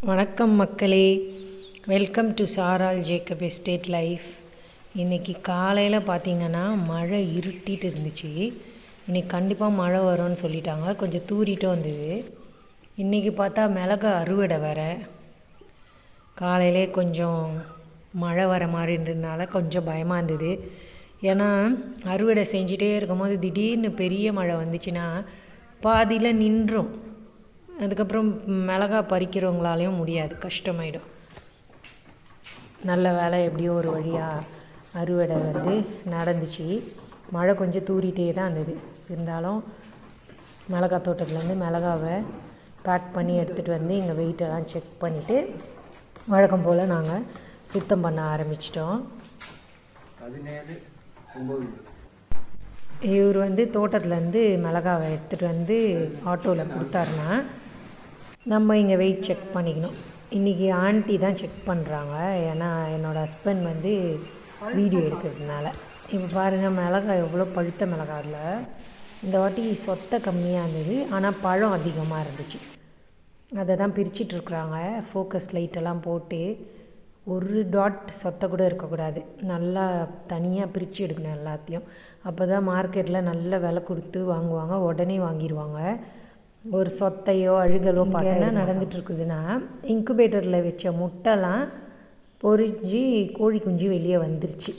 வணக்கம் மக்களே. Welcome to சாரால் ஜேக்கப் எஸ்டேட் லைஃப் இன்றைக்கி காலையில் பார்த்தீங்கன்னா மழை இருட்டிட்டு இருந்துச்சு. இன்றைக்கி கண்டிப்பாக மழை வரும்னு சொல்லிட்டாங்க. கொஞ்சம் தூரிட்டும் வந்தது. இன்றைக்கி பார்த்தா மிளகு அறுவடை வர காலையிலே கொஞ்சம் மழை வர மாதிரி இருந்ததுனால கொஞ்சம் பயமாக இருந்தது. ஏன்னா அறுவடை செஞ்சிட்டே இருக்கும்போது திடீர்னு பெரிய மழை வந்துச்சுன்னா பாதியில் நின்றும். அதுக்கப்புறம் மிளகா பறிக்கிறவங்களாலையும் முடியாது கஷ்டமாயிடும். நல்ல வேலை எப்படியோ ஒரு வழியாக அறுவடை வந்து நடந்துச்சு. மழை கொஞ்சம் தூரிட்டே தான் இருந்தது. இருந்தாலும் மிளகா தோட்டத்துலேருந்து மிளகாவை பேக் பண்ணி எடுத்துகிட்டு வந்து எங்கள் வெயிட்டெல்லாம் செக் பண்ணிவிட்டு வழக்கம் போல் நாங்கள் சுத்தம் பண்ண ஆரம்பிச்சிட்டோம். இவர் வந்து தோட்டத்துலேருந்து மிளகாவை எடுத்துகிட்டு வந்து ஆட்டோவில் கொடுத்தாருன்னா நம்ம இங்கே வெயிட் செக் பண்ணிக்கணும். இன்றைக்கி ஆண்டி தான் செக் பண்ணுறாங்க ஏன்னா என்னோடய ஹஸ்பண்ட் வந்து வீடியோ எடுக்கிறதுனால. இப்போ பாருங்கள் மிளகாய் எவ்வளோ பழுத்த மிளகாய் இல்லை இந்த வாட்டி சொத்தை கம்மியாக இருந்தது. ஆனால் பழம் அதிகமாக இருந்துச்சு. அதை தான் பிரிச்சிட்ருக்குறாங்க ஃபோக்கஸ் லைட்டெல்லாம் போட்டு ஒரு டாட் சொத்தை கூட இருக்கக்கூடாது. நல்லா தனியாக பிரித்து எடுக்கணும் எல்லாத்தையும். அப்போ தான் மார்க்கெட்டில் நல்ல விலை கொடுத்து வாங்குவாங்க. உடனே வாங்கிடுவாங்க ஒரு சொத்தையோ அழுகலோ பார்த்து என்ன நடந்துகிட்ருக்குதுன்னா இன்குபேட்டரில் வச்ச முட்டைலாம் பொரிஞ்சு கோழி குஞ்சு வெளியே வந்துருச்சு.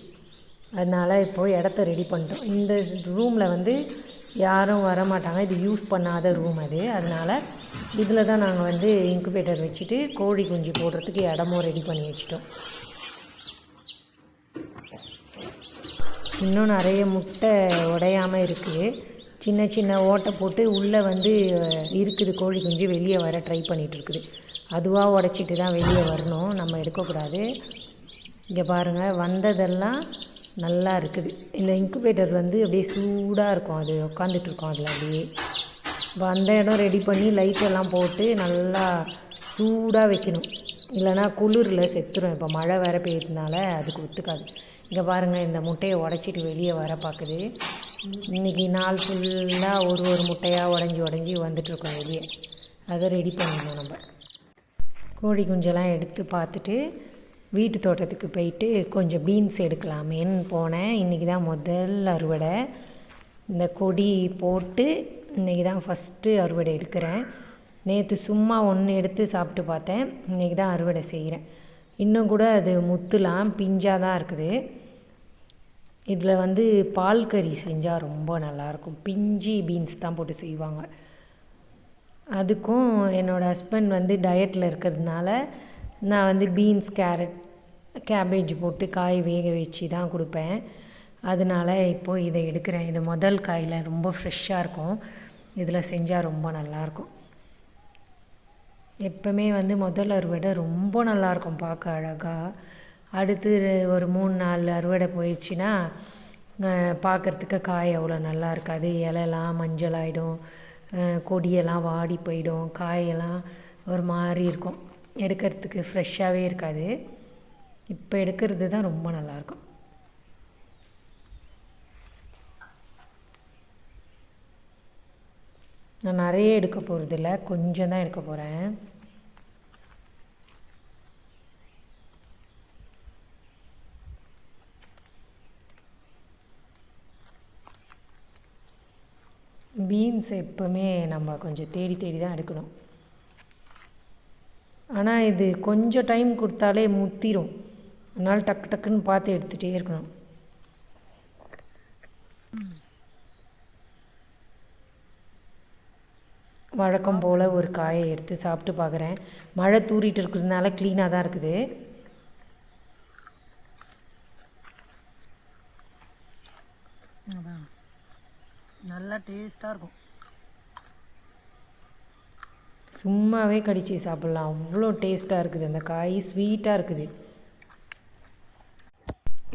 அதனால் இப்போது இடத்த ரெடி பண்ணிட்டோம். இந்த ரூமில் வந்து யாரும் வர மாட்டாங்க இது யூஸ் பண்ணாத ரூம் அது. அதனால் இதில் தான் நாங்கள் வந்து இன்குபேட்டர் வச்சுட்டு கோழி குஞ்சு போடுறதுக்கு இடமும் ரெடி பண்ணி வச்சிட்டோம். இன்னும் நிறைய முட்டை உடையாமல் இருக்குது சின்ன சின்ன ஓட்டை போட்டு உள்ளே வந்து இருக்குது கோழி குஞ்சு வெளியே வர ட்ரை பண்ணிகிட்டு இருக்குது. அதுவாக உடச்சிட்டு தான் வெளியே வரணும். நம்ம எடுக்கக்கூடாது. இங்கே பாருங்கள் வந்ததெல்லாம் நல்லா இருக்குது. இந்த இன்குபேட்டர் வந்து அப்படியே சூடாக இருக்கும். அது உட்காந்துட்ருக்கோம் அதில் அப்படியே. இப்போ அந்த இடம் ரெடி பண்ணி லைட்டெல்லாம் போட்டு நல்லா சூடாக வைக்கணும். இல்லைனா குளிரில் செத்துரும். இப்போ மழை வேறு பெய்யறதுனால அதுக்கு ஒத்துக்காது. இங்கே பாருங்கள் இந்த முட்டையை உடச்சிட்டு வெளியே வர பார்க்குது இன்றைக்கி நாள் ஃபுல்லாக ஒரு ஒரு முட்டையாக உடஞ்சி உடஞ்சி வந்துட்டுருக்கோம் வெளியே. அதை ரெடி பண்ணணும் நம்ம. கோழி குஞ்செல்லாம் எடுத்து பார்த்துட்டு வீட்டு தோட்டத்துக்கு போயிட்டு கொஞ்சம் பீன்ஸ் எடுக்கலாமேன்னு போனேன். இன்றைக்கி தான் முதல் அறுவடை. இந்த கொடி போட்டு இன்றைக்கி தான் ஃபஸ்ட்டு அறுவடை எடுக்கிறேன். நேற்று சும்மா ஒன்று எடுத்து சாப்பிட்டு பார்த்தேன். இன்றைக்கி தான் அறுவடை செய்கிறேன் இன்னும் கூட அது முத்துலாம் பிஞ்சாக தான் இருக்குது. இதில் வந்து பால் கறி செஞ்சால் ரொம்ப நல்லாயிருக்கும். பிஞ்சி பீன்ஸ் தான் போட்டு செய்வாங்க. அதுக்கும் என்னோடய ஹஸ்பண்ட் வந்து டயட்டில் இருக்கிறதுனால நான் வந்து பீன்ஸ் கேரட் கேபேஜ் போட்டு காய் வேக வச்சு தான் கொடுப்பேன். அதனால் இப்போது இதை எடுக்கிறேன். இது முதல் காயில் ரொம்ப ஃப்ரெஷ்ஷாக இருக்கும். இதில் செஞ்சால் ரொம்ப நல்லாயிருக்கும். எப்போவுமே வந்து முதல் அறுவடை ரொம்ப நல்லாயிருக்கும். பார்க்க அழகாக அடுத்து ஒரு மூணு நாள் அறுவடை போயிடுச்சுன்னா பார்க்குறதுக்கு காய் அவ்வளோ நல்லா இருக்காது. இலையெல்லாம் மஞ்சள் ஆகிடும் கொடியெல்லாம் வாடி போயிடும். காயெல்லாம் ஒரு மாதிரி இருக்கும். எடுக்கிறதுக்கு ஃப்ரெஷ்ஷாகவே இருக்காது. இப்போ எடுக்கிறது தான் ரொம்ப நல்லாயிருக்கும் நான் நிறைய எடுக்க போகிறதில்ல கொஞ்சம் தான் எடுக்க போகிறேன் பீன்ஸ் எப்போவுமே நம்ம கொஞ்சம் தேடி தேடி தான் எடுக்கணும். ஆனால் இது கொஞ்சம் டைம் கொடுத்தாலே முத்திரும். அதனால் டக்கு டக்குன்னு பார்த்து எடுத்துகிட்டே இருக்கணும். வழக்கம் போல் ஒரு காயை எடுத்து சாப்பிட்டு பார்க்குறேன். மழை தூரிட்டு இருக்கிறதுனால க்ளீனாக தான் இருக்குது. நல்லா டேஸ்ட்டாக இருக்கும். சும்மாவே கடித்து சாப்பிட்லாம். அவ்வளோ டேஸ்ட்டாக இருக்குது. அந்த காய் ஸ்வீட்டாக இருக்குது.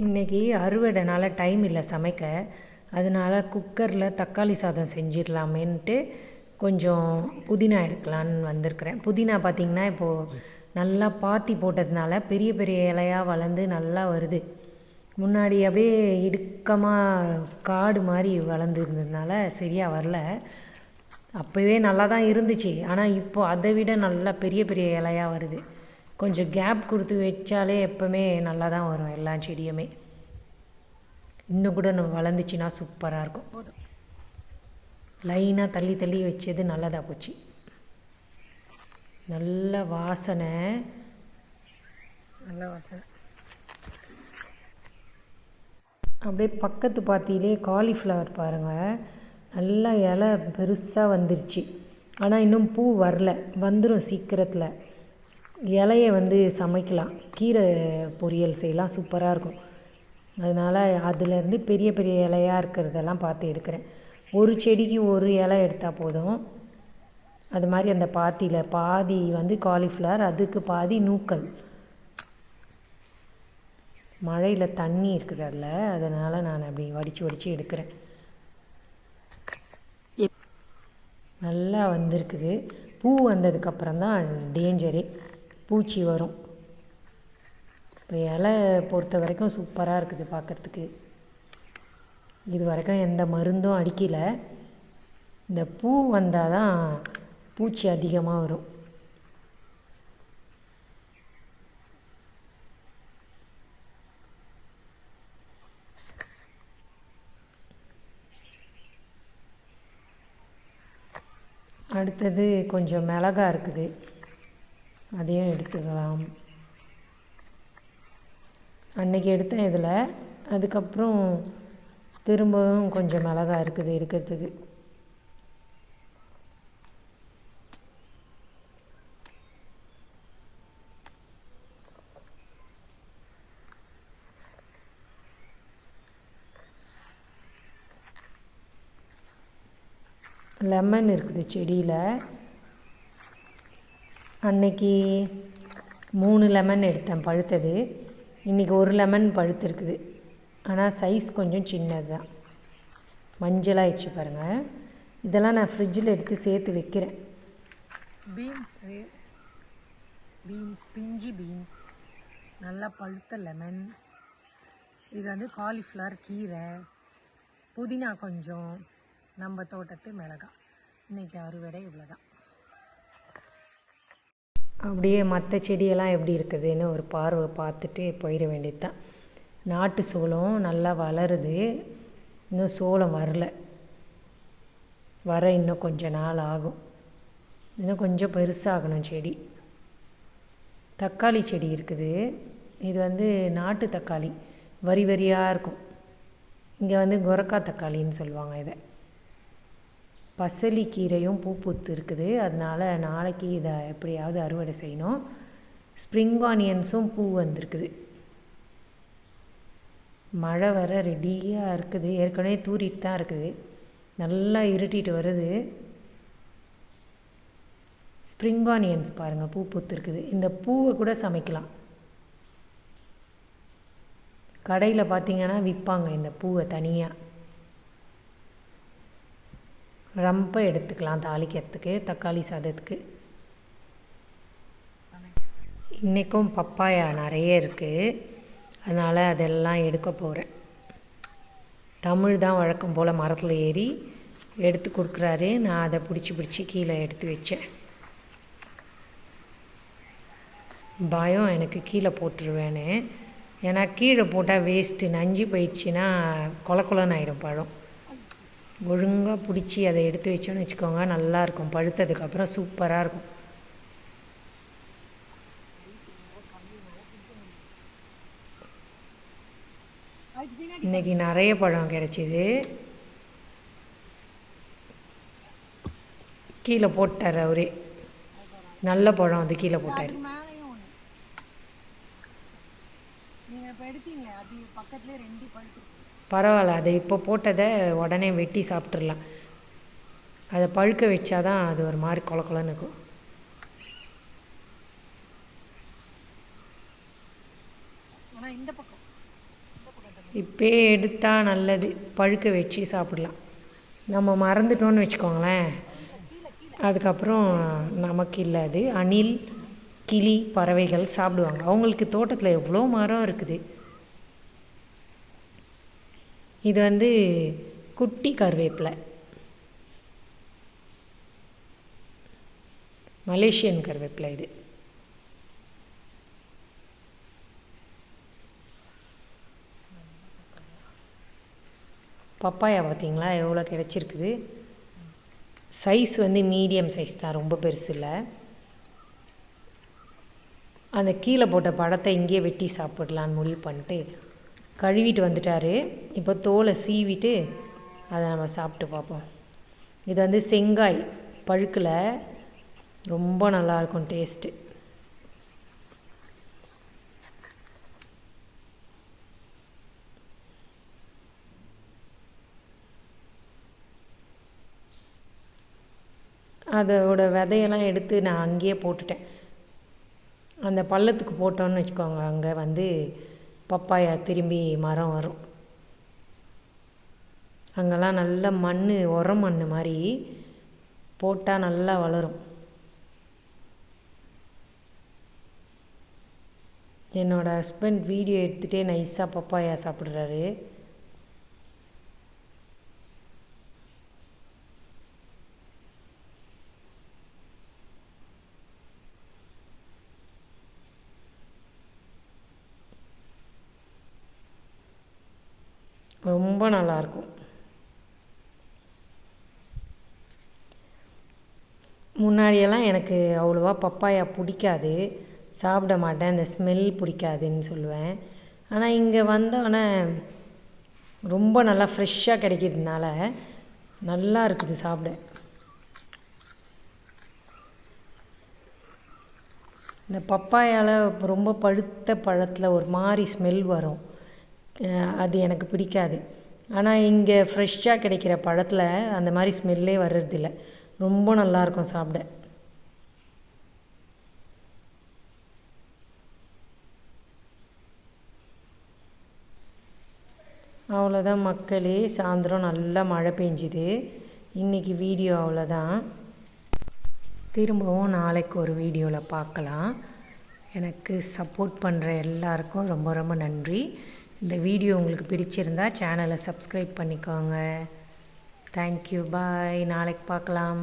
இன்றைக்கி அறுவடைனால டைம் இல்லை சமைக்க. அதனால் குக்கரில் தக்காளி சாதம் செஞ்சிடலாமேன்ட்டு கொஞ்சம் புதினா எடுக்கலான்னு வந்திருக்கிறேன். புதினா பார்த்திங்கன்னா இப்போது நல்லா பாத்தி போட்டதுனால பெரிய பெரிய இலையாக வளர்ந்து நல்லா வருது. முன்னாடி அப்படியே இடுக்கமாக காடு மாதிரி வளர்ந்து இருந்ததுனால சரியாக வரல. அப்போவே நல்லா தான் இருந்துச்சு. ஆனால் இப்போ அதை விட நல்லா பெரிய பெரிய இலையாக வருது. கொஞ்சம் கேப் கொடுத்து வச்சாலே எப்போவுமே நல்லா தான் வரும் எல்லா செடியுமே. இன்னும் கூட நம்ம வளர்ந்துச்சுன்னா சூப்பராக இருக்கும். லைனாக தள்ளி தள்ளி வச்சது நல்லதாக போச்சு. நல்ல வாசனை. நல்ல வாசனை. அப்படியே பக்கத்து பாத்தியிலே காலிஃப்ளவர் பாருங்கள் நல்லா இலை பெருசாக வந்துருச்சு. ஆனால் இன்னும் பூ வரல. வந்துடும் சீக்கிரத்தில். இலையை வந்து சமைக்கலாம். கீரை பொரியல் செய்யலாம். சூப்பராக இருக்கும். அதனால் அதுலேருந்து பெரிய பெரிய இலையாக இருக்கிறதெல்லாம் பார்த்து எடுக்கிறேன். ஒரு செடிக்கு ஒரு இலை எடுத்தால் போதும். அது மாதிரி அந்த பாத்தியில் பாதி வந்து காலிஃப்ளவர் அதுக்கு பாதி நூக்கல். மழையில் தண்ணி இருக்குது அதில். அதனால் நான் அப்படி வடித்து வடித்து எடுக்கிறேன். நல்லா வந்திருக்குது. பூ வந்ததுக்கப்புறம் தான் டேஞ்சரே. பூச்சி வரும். இப்போ இலை பொறுத்த வரைக்கும் சூப்பராக இருக்குது பார்க்குறதுக்கு இது வரைக்கும் எந்த மருந்தும் அடிக்கலை. இந்த பூ வந்தால் தான் பூச்சி அதிகமாக வரும். அடுத்தது கொஞ்சம் மிளகா இருக்குது. அதையும் எடுத்துக்கலாம். அன்னைக்கு எடுத்தேன் இதில். அதுக்கப்புறம் திரும்பவும் கொஞ்சம் மிளகா இருக்குது எடுக்கிறதுக்கு. லெமன் இருக்குது செடியில். அன்னைக்கு மூணு லெமன் எடுத்தேன் பழுத்தது. இன்றைக்கி ஒரு லெமன் பழுத்திருக்குது ஆனால் சைஸ் கொஞ்சம் சின்னது தான். மஞ்சளாகிடுச்சு பாருங்கள் இதெல்லாம் நான் ஃப்ரிட்ஜில் எடுத்து சேர்த்து வைக்கிறேன். பீன்ஸு பீன்ஸ் பிஞ்சி பீன்ஸ் நல்லா பழுத்த லெமன். இது வந்து காலிஃப்ளவர் கீரை. புதினா கொஞ்சம். நம்ம தோட்டத்து மிளகாய் இன்றைக்கி அறுவடை இவ்வளோதான் அப்படியே மற்ற செடியெல்லாம் எப்படி இருக்குதுன்னு ஒரு பார்வை பார்த்துட்டு போயிட வேண்டியது தான் நாட்டு சோளம் நல்லா வளருது. இன்னும் சோளம் வரல. வர இன்னும் கொஞ்ச நாள் ஆகும். இன்னும் கொஞ்சம் பெருசாகணும் செடி. தக்காளி செடி இருக்குது. இது வந்து நாட்டு தக்காளி. வரி வரியாக இருக்கும். இங்கே வந்து கொரக்கா தக்காளின்னு சொல்லுவாங்க இதை. பசலி கீரையும் பூ பூத்து இருக்குது. அதனால் நாளைக்கு இதை எப்படியாவது அறுவடை செய்யணும். ஸ்ப்ரிங் ஆனியன்ஸும் பூ வந்திருக்குது. மழை வர ரெடியாக இருக்குது. ஏற்கனவே தூரிட்டு தான் இருக்குது. நல்லா இருட்டிட்டு வருது. ஸ்ப்ரிங் ஆனியன்ஸ் பாருங்கள் பூ பூத்துருக்குது இந்த பூவை கூட சமைக்கலாம். கடையில் பார்த்தீங்கன்னா விற்பாங்க இந்த பூவை தனியாக ரொம்ப எடுத்துக்கலாம் தாளிக்கிறதுக்கு தக்காளி சாதத்துக்கு. இன்றைக்கும் பப்பாயா நிறைய இருக்குது அதனால் அதெல்லாம் எடுக்க போகிறேன் தமிழ் தான் வழக்கம் போல் மரத்தில் ஏறி எடுத்து கொடுக்குறாரு. நான் அதை பிடிச்சி பிடிச்சி கீழே எடுத்து வச்சேன். பயம் எனக்கு கீழே போட்டுருவேன்னு. ஏன்னா கீழே போட்டால் வேஸ்ட்டு நஞ்சு போயிடுச்சுன்னா கொல கொலன்னு ஆகிடும் பழம். ஒழுங்காக பிடிச்சி அதை எடுத்து வச்சோன்னு வச்சுக்கோங்க நல்லாயிருக்கும் பழுத்ததுக்கப்புறம் சூப்பராக இருக்கும். இன்றைக்கி நிறைய பழம் கிடச்சிது. கீழே போட்டார் அவரே. நல்ல பழம் அது கீழே போட்டார். நீங்கள் இப்போ எடுத்தீங்க அது பக்கத்துலேயே ரெண்டு பழுத்து பரவாயில்ல அதை இப்போ போட்டதை உடனே வெட்டி சாப்பிட்றலாம் அதை பழுக்க வச்சாதான் அது ஒரு மாதிரி கொல கொலன்னு இருக்கும். ஆனால் இந்த பக்கம். இப்பே எடுத்தால் நல்லது. பழுக்க வச்சு சாப்பிடலாம். நம்ம மறந்துட்டோன்னு வச்சுக்கோங்களேன். அதுக்கப்புறம் நமக்கு இல்லை அது. அணில் கிளி பறவைகள் சாப்பிடுவாங்க. அவங்களுக்கு தோட்டத்தில் எவ்வளோ மரம் இருக்குது. இது வந்து குட்டி கருவேப்பிலை. மலேசியன் கருவேப்பிலை இது. பப்பாயா பார்த்தீங்களா? எவ்வளோ கிடச்சிருக்குது? சைஸ் வந்து மீடியம் சைஸ் தான் ரொம்ப பெருசு இல்லை. அந்த கீழே போட்ட படத்தை இங்கேயே வெட்டி சாப்பிடலான்னு முடிவு பண்ணிட்டு கழுவிட்டு வந்துட்டாரு. இப்போ தோலை சீவிட்டு அதை நம்ம சாப்பிட்டு பார்ப்போம். இது வந்து செங்காய் பழுக்கில். ரொம்ப நல்லாயிருக்கும் டேஸ்ட்டு. அதோட விதையெல்லாம் எடுத்து நான் அங்கேயே போட்டுட்டேன். அந்த பள்ளத்துக்கு போட்டோன்னு வச்சுக்கோங்க. அங்கே வந்து பப்பாயா திரும்பி மரம் வரும். அங்கெல்லாம் நல்ல மண் உரம் மண் மாதிரி போட்டால் நல்லா வளரும். என்னோடய ஹஸ்பண்ட் வீடியோ எடுத்துகிட்டே நைஸாக பப்பாயா சாப்பிட்றாரு. ரொம்ப நல்லாயிருக்கும். முன்னாடியெல்லாம் எனக்கு அவ்வளோவா பப்பாயா பிடிக்காது. சாப்பிட மாட்டேன். அந்த ஸ்மெல் பிடிக்காதுன்னு சொல்லுவேன். ஆனால் இங்கே வந்தோடனே ரொம்ப நல்லா ஃப்ரெஷ்ஷாக கிடைக்கிறதுனால நல்லா இருக்குது சாப்பிட. இந்த பப்பாயால் ரொம்ப பழுத்த பழத்தில் ஒரு மாதிரி ஸ்மெல் வரும். அது எனக்கு பிடிக்காது. ஆனால் இங்கே ஃப்ரெஷ்ஷாக கிடைக்கிற பழத்தில் அந்த மாதிரி ஸ்மெல்லே வர்றதில்ல. ரொம்ப நல்லாயிருக்கும் சாப்பிட. அவ்வளோதான் மக்களே. சாயந்தரம் நல்லா மழை பெஞ்சுது. இன்றைக்கி வீடியோ அவ்வளோதான் திரும்பவும் நாளைக்கு ஒரு வீடியோவில் பார்க்கலாம். எனக்கு சப்போர்ட் பண்ணுற எல்லாருக்கும் ரொம்ப ரொம்ப நன்றி. இந்த வீடியோ உங்களுக்கு பிடிச்சிருந்தா சேனலை சப்ஸ்கிரைப் பண்ணிக்கோங்க. தேங்க்யூ பாய் நாளைக்கு பார்க்கலாம்.